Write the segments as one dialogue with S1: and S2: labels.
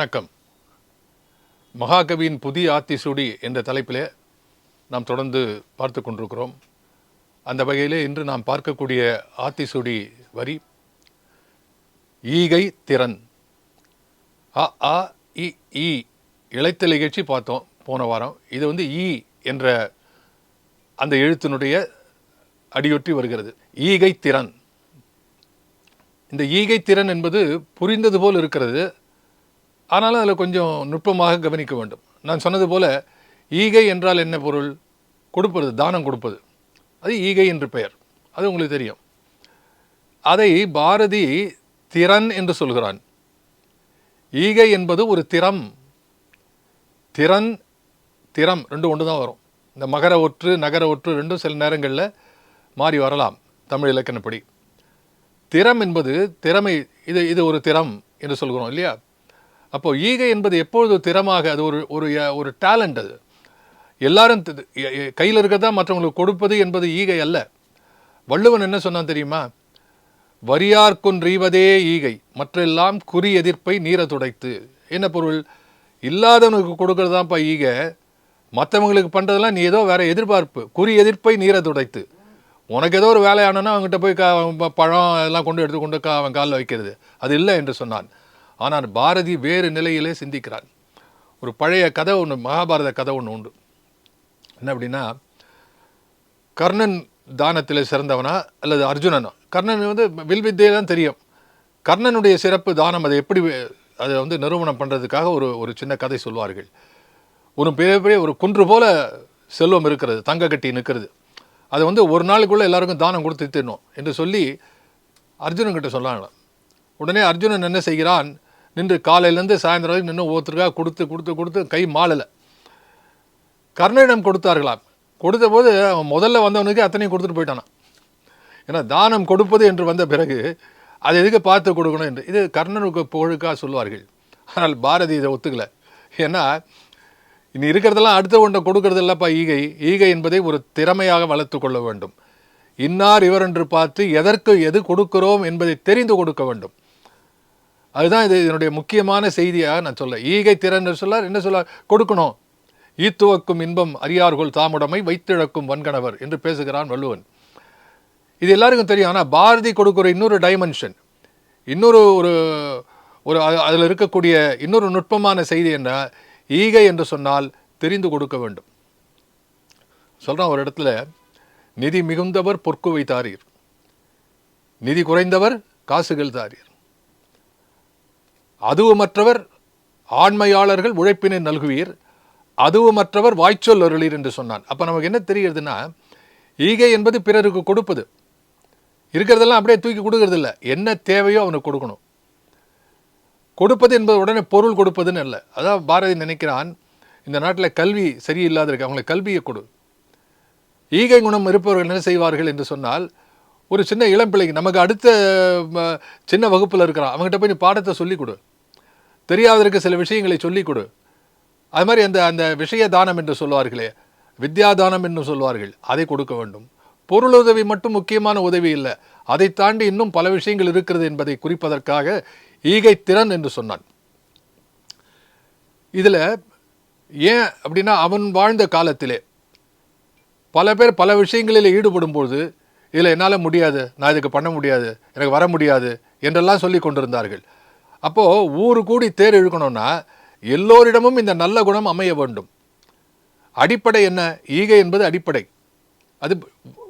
S1: வணக்கம் மகாகவியின் புதிய ஆத்திசூடி என்ற தலைப்பிலே நாம் தொடர்ந்து பார்த்து கொண்டிருக்கிறோம் அந்த வகையிலே இன்று நாம் பார்க்கக்கூடிய ஆத்திசூடி வரி ஈகை திறன் அ ஆ இ ஈ இழைத்த நிகழ்ச்சி பார்த்தோம் போன வாரம் இது வந்து ஈ என்ற அந்த எழுத்தினுடைய அடியொற்றி வருகிறது ஈகை திறன் இந்த ஈகை திறன் என்பது புரிந்தது போல் இருக்கிறது ஆனாலும் அதில் கொஞ்சம் நுட்பமாக கவனிக்க வேண்டும் நான் சொன்னது போல் ஈகை என்றால் என்ன பொருள் கொடுப்பது தானம் கொடுப்பது அது ஈகை என்று பெயர் அது உங்களுக்கு தெரியும் அதை பாரதி திறன் என்று சொல்கிறான் ஈகை என்பது ஒரு திறம் திறன் திறம் ரெண்டு ஒன்று தான் வரும் இந்த மகர ஒற்று நகர ஒற்று ரெண்டும் சில நேரங்களில் மாறி வரலாம் தமிழ் இலக்கணப்படி திறம் என்பது திறமை இது இது ஒரு திறம் என்று சொல்கிறோம் இல்லையா அப்போது ஈகை என்பது எப்பொழுது திறமாக அது ஒரு ஒரு ஒரு டேலண்ட் அது எல்லாரும் கையில் இருக்கிறதா மற்றவங்களுக்கு கொடுப்பது என்பது ஈகை அல்ல வள்ளுவன் என்ன சொன்னான் தெரியுமா வரியார்க்குன்றீவதே ஈகை மற்றெல்லாம் குறி எதிர்ப்பை நீர துடைத்து என்ன பொருள் இல்லாதவனுக்கு தான்ப்பா ஈகை மற்றவங்களுக்கு பண்ணுறதெல்லாம் நீ ஏதோ வேறு எதிர்பார்ப்பு குறி எதிர்ப்பை நீரை துடைத்து உனக்கு ஏதோ ஒரு வேலையானனா அவங்ககிட்ட போய் கா பழம் எல்லாம் கொண்டு எடுத்து கொண்டு அவன் காலில் வைக்கிறது அது இல்லை என்று சொன்னான் ஆனால் பாரதி வேறு நிலையிலே சிந்திக்கிறார் ஒரு பழைய கதை ஒன்று மகாபாரத கதை ஒன்று உண்டு என்ன அப்படின்னா கர்ணன் தானத்தில் சிறந்தவனா அல்லது அர்ஜுனனா கர்ணன் வந்து வில்வித்தையே தான் தெரியும் கர்ணனுடைய சிறப்பு தானம் அதை எப்படி அதை வந்து நிறுவனம் பண்ணுறதுக்காக ஒரு ஒரு சின்ன கதை சொல்வார்கள் ஒரு பெரிய பெரிய ஒரு குன்று போல செல்வம் இருக்கிறது தங்க கட்டி நிற்கிறது அதை வந்து ஒரு நாளுக்குள்ளே எல்லாருக்கும் தானம் கொடுத்து தின்னும் என்று சொல்லி அர்ஜுனன்கிட்ட சொல்லாங்களாம் உடனே அர்ஜுனன் என்ன செய்கிறான் நின்று காலையிலேருந்து சாயந்தரம் வரைக்கும் நின்று ஒவ்வொருத்தருக்காக கொடுத்து கொடுத்து கொடுத்து கை மாளலை கர்ணனிடம் கொடுத்தார்களாம் கொடுத்த போது முதல்ல வந்தவனுக்கு அத்தனையும் கொடுத்துட்டு போயிட்டானான் ஏன்னா தானம் கொடுப்பது என்று வந்த பிறகு அது எதுக்கு பார்த்து கொடுக்கணும் என்று இது கர்ணனுக்கு புகழுக்காக சொல்லுவார்கள் ஆனால் பாரதி இதை ஒத்துக்கலை ஏன்னா இனி இருக்கிறதெல்லாம் அடுத்த ஒன்றை கொடுக்கறது இல்லப்பா ஈகை ஈகை என்பதை ஒரு திறமையாக வளர்த்து கொள்ள வேண்டும் இன்னார் இவர் என்று பார்த்து எதற்கு எது கொடுக்கிறோம் என்பதை தெரிந்து கொடுக்க வேண்டும் அதுதான் இது இதனுடைய முக்கியமான செய்தியாக நான் சொல்ல ஈகை திறன் சொல்ல என்ன சொல்ல கொடுக்கணும் ஈத்துவக்கும் இன்பம் அறியார்கொள் தாமுடமை வைத்திழக்கும் வன்கணவர் என்று பேசுகிறான் வள்ளுவன் இது எல்லாருக்கும் தெரியும் ஆனால் பாரதி கொடுக்குற இன்னொரு டைமென்ஷன் இன்னொரு ஒரு ஒரு அதில் இருக்கக்கூடிய இன்னொரு நுட்பமான செய்தி என்ன ஈகை என்று சொன்னால் தெரிந்து கொடுக்க வேண்டும் சொல்கிறான் ஒரு இடத்துல நிதி மிகுந்தவர் பொற்குவை தாரீர் நிதி குறைந்தவர் காசுகள் தாரீர் அதுவுமற்றவர் ஆண்மையாளர்கள் உழைப்பினை நல்குவீர் அதுவுமற்றவர் வாய்ச்சொல் அருளீர் என்று சொன்னான் அப்போ நமக்கு என்ன தெரிகிறதுனா ஈகை என்பது பிறருக்கு கொடுப்பது இருக்கிறதெல்லாம் அப்படியே தூக்கி கொடுக்கறதில்ல என்ன தேவையோ அவனுக்கு கொடுக்கணும் கொடுப்பது என்பது உடனே பொருள் கொடுப்பதுன்னு இல்லை அதான் பாரதி நினைக்கிறான் இந்த நாட்டில் கல்வி சரியில்லாத இருக்கு அவங்களுக்கு கல்வியை கொடு ஈகை குணம் இருப்பவர்கள் என்ன செய்வார்கள் என்று சொன்னால் ஒரு சின்ன இளம்பிள்ளைக்கு நமக்கு அடுத்த சின்ன வகுப்பில் இருக்கிறான் அவங்ககிட்ட போய் நீ பாடத்தை சொல்லிக் கொடு தெரியாததற்கு சில விஷயங்களை சொல்லிக் கொடு அது மாதிரி அந்த அந்த விஷய தானம் என்று சொல்வார்களே வித்யா தானம் என்று சொல்வார்கள் அதை கொடுக்க வேண்டும் பொருளுதவி மட்டும் முக்கியமான உதவி இல்லை அதை தாண்டி இன்னும் பல விஷயங்கள் இருக்கிறது என்பதை குறிப்பதற்காக ஈகை திறன் என்று சொன்னான் இதில் ஏன் அப்படின்னா அவன் வாழ்ந்த காலத்திலே பல பேர் பல விஷயங்களில் ஈடுபடும்போது இதில் என்னால் முடியாது நான் இதுக்கு பண்ண முடியாது எனக்கு வர முடியாது என்றெல்லாம் சொல்லி கொண்டிருந்தார்கள் அப்போது ஊரு கூடி தேர் இழுக்கணும்னா எல்லோரிடமும் இந்த நல்ல குணம் அமைய வேண்டும் அடிப்படை என்ன ஈகை என்பது அடிப்படை அது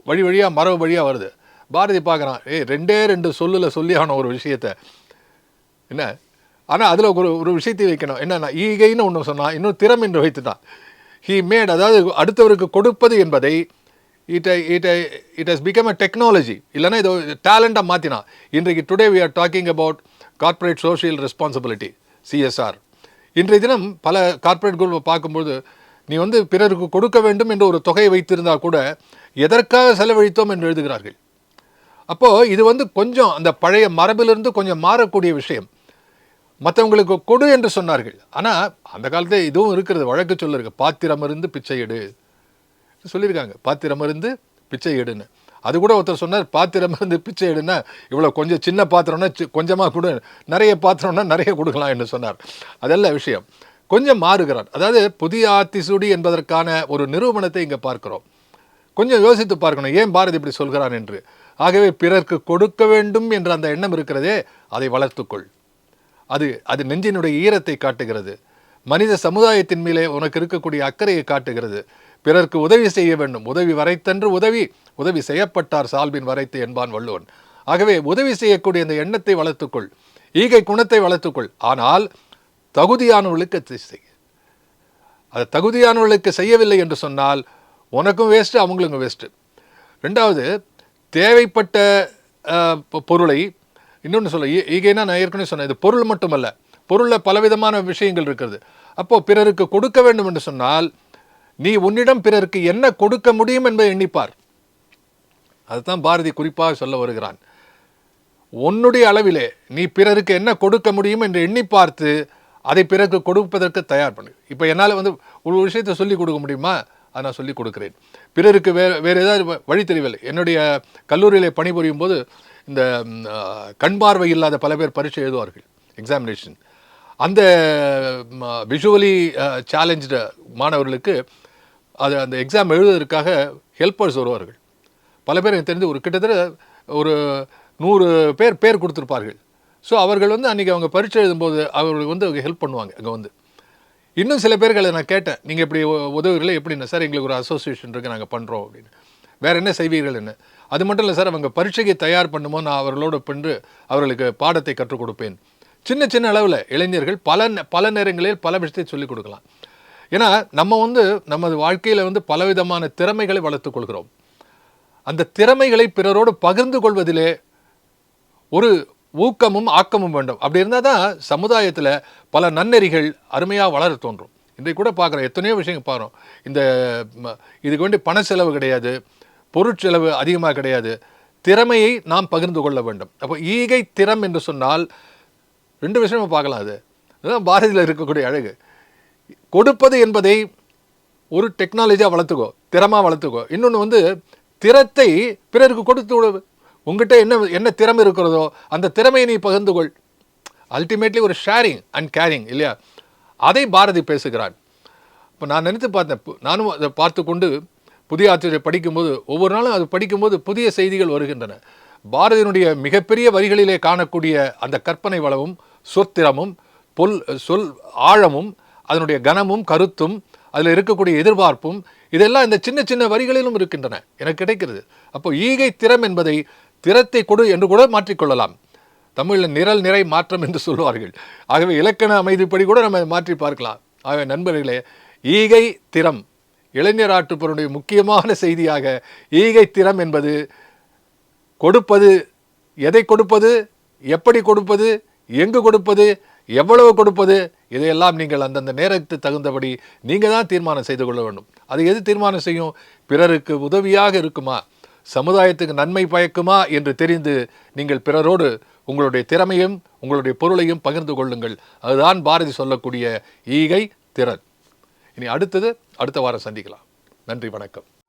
S1: வழி வழியாக மரபு வழியாக வருது பாரதி பார்க்குறான் ஏய் ரெண்டே ரெண்டு சொல்லில் சொல்லி ஆகணும் ஒரு விஷயத்த என்ன ஆனால் அதில் ஒரு ஒரு விஷயத்தை வைக்கணும் என்னென்னா ஈகைன்னு ஒன்று சொன்னால் இன்னும் திறம் என்று வைத்து தான் ஹீ மேட் அதாவது அடுத்தவருக்கு கொடுப்பது என்பதை it it it has become a technology இல்லைன்னா இது டேலண்ட்டாக மாற்றினா இன்றைக்கு today we are talking about corporate social responsibility CSR இன்றைய தினம் பல கார்ப்பரேட் குழு பார்க்கும்போது நீ வந்து பிறருக்கு கொடுக்க வேண்டும் என்ற ஒரு தொகையை வைத்திருந்தால் கூட எதற்காக செலவழித்தோம் என்று எழுதுகிறார்கள் அப்போது இது வந்து கொஞ்சம் அந்த பழைய மரபிலிருந்து கொஞ்சம் மாறக்கூடிய விஷயம் மற்றவங்களுக்கு கொடு என்று சொன்னார்கள் ஆனால் அந்த காலத்தில் இதுவும் இருக்கிறது வழக்கு சொல்லிருக்கு பாத்திரம் இருந்து பிச்சை எடு சொல்லியிருக்காங்க பாத்திரம் இருந்து பிச்சை எடுன்னு அது கூட ஒருத்தர் சொன்னார் பாத்திரம் இருந்து பிச்சை எடுனா இவ்வளோ கொஞ்சம் சின்ன பாத்திரம்னா கொஞ்சமாக கொடு நிறைய பாத்திரம்னா நிறைய கொடுக்கலாம் என்று சொன்னார் அதெல்லாம் விஷயம் கொஞ்சம் மாறுகிறார் அதாவது புதிய ஆத்திசூடி என்பதற்கான ஒரு நிறுவனத்தை இங்கே பார்க்குறோம் கொஞ்சம் யோசித்து பார்க்கணும் ஏன் பாரதி இப்படி சொல்கிறான் என்று ஆகவே பிறர்க்கு கொடுக்க வேண்டும் என்ற அந்த எண்ணம் இருக்கிறதே அதை வளர்த்துக்கொள் அது அது நெஞ்சினுடைய ஈரத்தை காட்டுகிறது மனித சமுதாயத்தின் மேலே உனக்கு இருக்கக்கூடிய அக்கறையை காட்டுகிறது பிறர்க்கு உதவி செய்ய வேண்டும் உதவி வரைத்தன்று உதவி உதவி செய்யப்பட்டார் சால்பின் வரைத்து என்பான் வள்ளுவன் ஆகவே உதவி செய்யக்கூடிய இந்த எண்ணத்தை வளர்த்துக்கொள் ஈகை குணத்தை வளர்த்துக்கொள் ஆனால் தகுதியானவர்களுக்கு செய் அது தகுதியானவர்களுக்கு செய்யவில்லை என்று சொன்னால் உனக்கும் வேஸ்ட்டு அவங்களுக்கும் வேஸ்ட்டு ரெண்டாவது தேவைப்பட்ட பொருளை இன்னொன்று சொல்ல ஈகைனா நான் ஏற்கனவே சொன்னேன் இது பொருள் மட்டுமல்ல பொருளில் பலவிதமான விஷயங்கள் இருக்கிறது அப்போது பிறருக்கு கொடுக்க வேண்டும் என்று சொன்னால் நீ உன்னிடம் பிறருக்கு என்ன கொடுக்க முடியும் என்பதை எண்ணிப்பார் அதுதான் பாரதி குறிப்பாக சொல்ல வருகிறான் உன்னுடைய அளவிலே நீ பிறருக்கு என்ன கொடுக்க முடியும் என்று எண்ணி பார்த்து அதை பிறகு கொடுப்பதற்கு தயார் பண்ணு இப்போ என்னால் வந்து ஒரு விஷயத்தை சொல்லிக் கொடுக்க முடியுமா அதை நான் சொல்லிக் கொடுக்குறேன் பிறருக்கு வேறு வேறு ஏதாவது வழி தெரியவில்லை என்னுடைய கல்லூரியில் பணிபுரியும் போது இந்த கண் பார்வை இல்லாத பல பேர் பரீட்சை எழுதுவார்கள் எக்ஸாமினேஷன் அந்த விஷுவலி சேலஞ்சு மாணவர்களுக்கு அது அந்த எக்ஸாம் எழுதுவதற்காக ஹெல்ப்பர்ஸ் வருவார்கள் பல பேர் எனக்கு தெரிஞ்சு ஒரு கிட்டத்தட்ட ஒரு நூறு பேர் பேர் கொடுத்துருப்பார்கள் ஸோ அவர்கள் வந்து அன்றைக்கி அவங்க பரீட்சை எழுதும்போது அவர்களுக்கு வந்து அவங்க ஹெல்ப் பண்ணுவாங்க அங்கே வந்து இன்னும் சில பேர்களை நான் கேட்டேன் நீங்கள் இப்படி உதவுகளை எப்படின்னா சார் எங்களுக்கு ஒரு அசோசியேஷன் இருக்குது நாங்கள் பண்ணுறோம் அப்படின்னு வேறு என்ன செய்வீர்கள் என்ன அது மட்டும் இல்லை சார் அவங்க பரீட்சைக்கு தயார் பண்ணுமோ நான் அவர்களோடு பின்று அவர்களுக்கு பாடத்தை கற்றுக் கொடுப்பேன் சின்ன சின்ன அளவில் இளைஞர்கள் பல பல நேரங்களில் பல விஷயத்தை சொல்லிக் கொடுக்கலாம் ஏன்னா நம்ம வந்து நமது வாழ்க்கையில் வந்து பலவிதமான திறமைகளை வளர்த்துக்கொள்கிறோம் அந்த திறமைகளை பிறரோடு பகிர்ந்து கொள்வதிலே ஒரு ஊக்கமும் ஆக்கமும் வேண்டும் அப்படி இருந்தால் தான் சமுதாயத்தில் பல நன்னெறிகள் அருமையாக வளர தோன்றும் இன்றைக்கு கூட பார்க்குறோம் எத்தனையோ விஷயங்கள் பார்க்குறோம் இந்த இதுக்கு வேண்டி பண செலவு கிடையாது பொருட்செலவு அதிகமாக கிடையாது திறமையை நாம் பகிர்ந்து கொள்ள வேண்டும் அப்போ ஈகை திறம் என்று சொன்னால் ரெண்டு விஷயமும் பார்க்கலாம் அது இதுதான் பாரதியில் இருக்கக்கூடிய அழகு கொடுப்பது என்பதை ஒரு டெக்னாலஜியாக வளர்த்துக்கோ திறமாக வளர்த்துக்கோ இன்னொன்று வந்து திறத்தை பிறருக்கு கொடுத்து உங்ககிட்ட என்ன என்ன திறமை இருக்கிறதோ அந்த திறமையை நீ பகிர்ந்து கொள் அல்டிமேட்லி ஒரு ஷேரிங் அண்ட் கேரிங் இல்லையா அதை பாரதி பேசுகிறான் இப்போ நான் நினைத்து பார்த்தேன் நானும் அதை பார்த்து கொண்டு புதிய ஆசிரியர் படிக்கும்போது ஒவ்வொரு நாளும் அது படிக்கும்போது புதிய செய்திகள் வருகின்றன பாரதியினுடைய மிகப்பெரிய வரிகளிலே காணக்கூடிய அந்த கற்பனை வளமும் சொத்திரமும் பொல் சொல் ஆழமும் அதனுடைய கனமும் கருத்தும் அதில் இருக்கக்கூடிய எதிர்பார்ப்பும் இதெல்லாம் இந்த சின்ன சின்ன வரிகளிலும் இருக்கின்றன எனக்கு கிடைக்கிறது அப்போ ஈகை திறம் என்பதை திறத்தை கொடு என்று கூட மாற்றிக்கொள்ளலாம் தமிழில் நிரல் நிறை மாற்றம் என்று சொல்லுவார்கள் ஆகவே இலக்கண அமைதிப்படி கூட நம்ம மாற்றி பார்க்கலாம் ஆகவே நண்பர்களே ஈகை திறம் இளைஞர் ஆட்டுப்பொருடைய முக்கியமான செய்தியாக ஈகை திறம் என்பது கொடுப்பது எதை கொடுப்பது எப்படி கொடுப்பது எங்கு கொடுப்பது எவ்வளவு கொடுப்பது இதையெல்லாம் நீங்கள் அந்தந்த நேரத்து தகுந்தபடி நீங்கள் தான் தீர்மானம் செய்து கொள்ள வேண்டும் அது எது தீர்மானம் செய்யும் பிறருக்கு உதவியாக இருக்குமா சமுதாயத்துக்கு நன்மை பயக்குமா என்று தெரிந்து நீங்கள் பிறரோடு உங்களுடைய திறமையும் உங்களுடைய பொருளையும் பகிர்ந்து கொள்ளுங்கள் அதுதான் பாரதி சொல்லக்கூடிய ஈகை திறன் இனி அடுத்தது அடுத்த வாரம் சந்திக்கலாம் நன்றி வணக்கம்